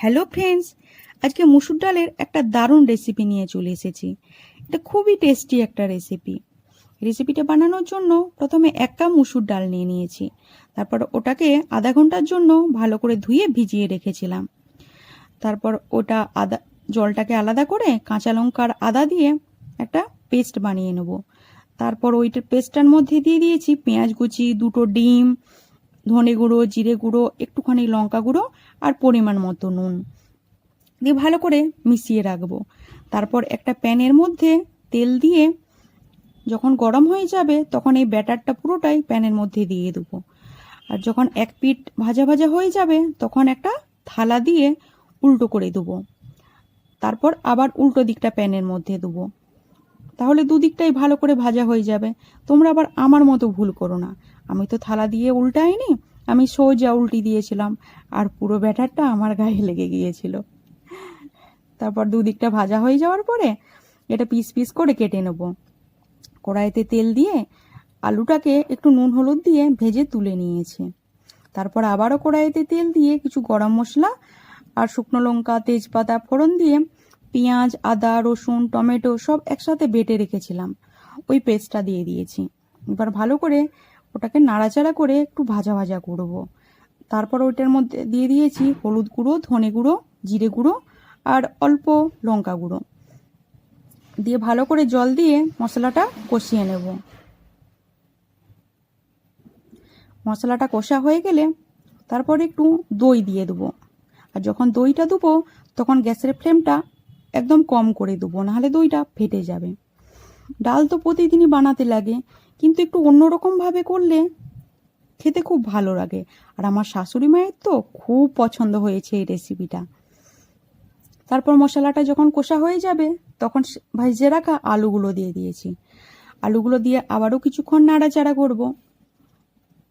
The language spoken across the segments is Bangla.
হ্যালো ফ্রেন্ডস আজকে মুসুর ডালের একটা দারুণ রেসিপি নিয়ে চলে এসেছি। এটা খুবই টেস্টি একটা রেসিপি রেসিপিটা বানানোর জন্য প্রথমে এক কাপ মুসুর ডাল নিয়ে নিয়েছি। তারপর ওটাকে আধা ঘণ্টার জন্য ভালো করে ধুয়ে ভিজিয়ে রেখেছিলাম। তারপর ওটা আদা, জলটাকে আলাদা করে কাঁচা লঙ্কার আদা দিয়ে একটা পেস্ট বানিয়ে নেব। তারপর ওইটার পেস্টটার মধ্যে দিয়ে দিয়েছি পেঁয়াজ কুচি, দুটো ডিম ধনে গুঁড়ো, জিরে গুঁড়ো, একটুখানি লঙ্কা গুঁড়ো আর পরিমাণ মতো নুন। দিয়ে ভালো করে মিশিয়ে রাখব। তারপর একটা প্যানের মধ্যে তেল দিয়ে যখন গরম হয়ে যাবে তখন এই ব্যাটারটা পুরোটাই প্যানের মধ্যে দিয়ে দেবো। আর যখন এক পিঠ ভাজা ভাজা হয়ে যাবে তখন একটা থালা দিয়ে উল্টো করে দেবো। তারপর আবার উল্টো দিকটা প্যানের মধ্যে দেবো। তাহলে দুদিকটাই ভালো করে ভাজা হয়ে যাবে। তোমরা আবার আমার মতো ভুল করো না। আমি তো থালা দিয়ে উল্টাইনি, আমি সোজা উল্টি দিয়েছিলাম, আর পুরো ব্যাটারটা আমার গায়ে লেগে গিয়েছিল। তারপর দুদিকটা ভাজা হয়ে যাওয়ার পরে এটা পিস পিস করে কেটে নেব। কড়াইতে তেল দিয়ে আলুটাকে একটু নুন হলুদ দিয়ে ভেজে তুলে নিয়েছি। তারপর আবারও কড়াইতে তেল দিয়ে কিছু গরম মশলা আর শুকনো লঙ্কা, তেজপাতা, ফোড়ন দিয়ে পেঁয়াজ, আদা, রসুন, টমেটো সব একসাথে বেটে রেখেছিলাম। ওই পেস্টটা দিয়ে দিয়েছি। এবার ভালো করে ওটাকে নাড়াচাড়া করে একটু ভাজা ভাজা করব। তারপর ওইটার মধ্যে দিয়ে দিয়েছি হলুদ গুঁড়ো, ধনে গুঁড়ো, জিরে গুঁড়ো আর অল্প লঙ্কা গুঁড়ো। দিয়ে ভালো করে জল দিয়ে মশলাটা কষিয়ে নেব। মশলাটা কষা হয়ে গেলে তারপর একটু দই দিয়ে দেবো। আর যখন দইটা দেবো, তখন গ্যাসের ফ্লেমটা একদম কম করে দেবো, নাহলে দইটা ফেটে যাবে। ডাল তো প্রতিদিনই বানাতে লাগে, কিন্তু একটু অন্যরকমভাবে করলে খেতে খুব ভালো লাগে। আর আমার শাশুড়ি মায়ের তো খুব পছন্দ হয়েছে এই রেসিপিটা তারপর মশলাটা যখন কষা হয়ে যাবে, তখন ভাজে রাখা আলুগুলো দিয়ে দিয়েছি। আলুগুলো দিয়ে আবারও কিছুক্ষণ নাড়াচাড়া করব।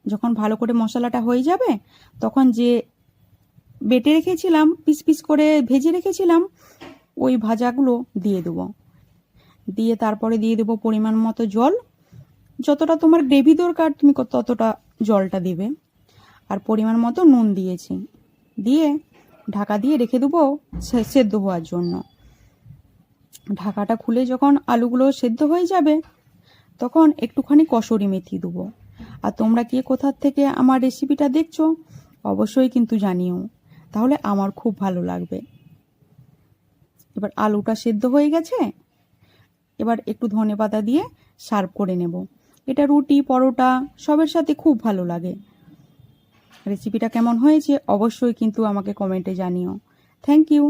যখন ভালো করে মশলাটা হয়ে যাবে, তখন যে বেটে রেখেছিলাম, পিস পিস করে ভেজে রেখেছিলাম ওই ভাজাগুলো দিয়ে দেবো। দিয়ে তারপরে দিয়ে দেবো পরিমাণ মতো জল। যতটা তোমার গ্রেভি দরকার, তুমি ততটা জলটা দিবে। আর পরিমাণ মতো নুন দিয়েছি। দিয়ে ঢাকা দিয়ে রেখে দেবো সেদ্ধ হওয়ার জন্য। ঢাকাটা খুলে যখন আলুগুলো সেদ্ধ হয়ে যাবে, তখন একটুখানি কসুরি মেথি দেবো। আর তোমরা কে কোথার থেকে আমার রেসিপিটা দেখছ, অবশ্যই কিন্তু জানিও। তাহলে আমার খুব ভালো লাগবে। এবার আলুটা সেদ্ধ হয়ে গেছে। এবার একটু ধনে পাতা দিয়ে সার্ভ করে নেব। এটা রুটি, পরোটা, সবের সাথে খুব ভালো লাগে। রেসিপিটা কেমন হয়েছে অবশ্যই কিন্তু আমাকে কমেন্টে জানিও। Thank you.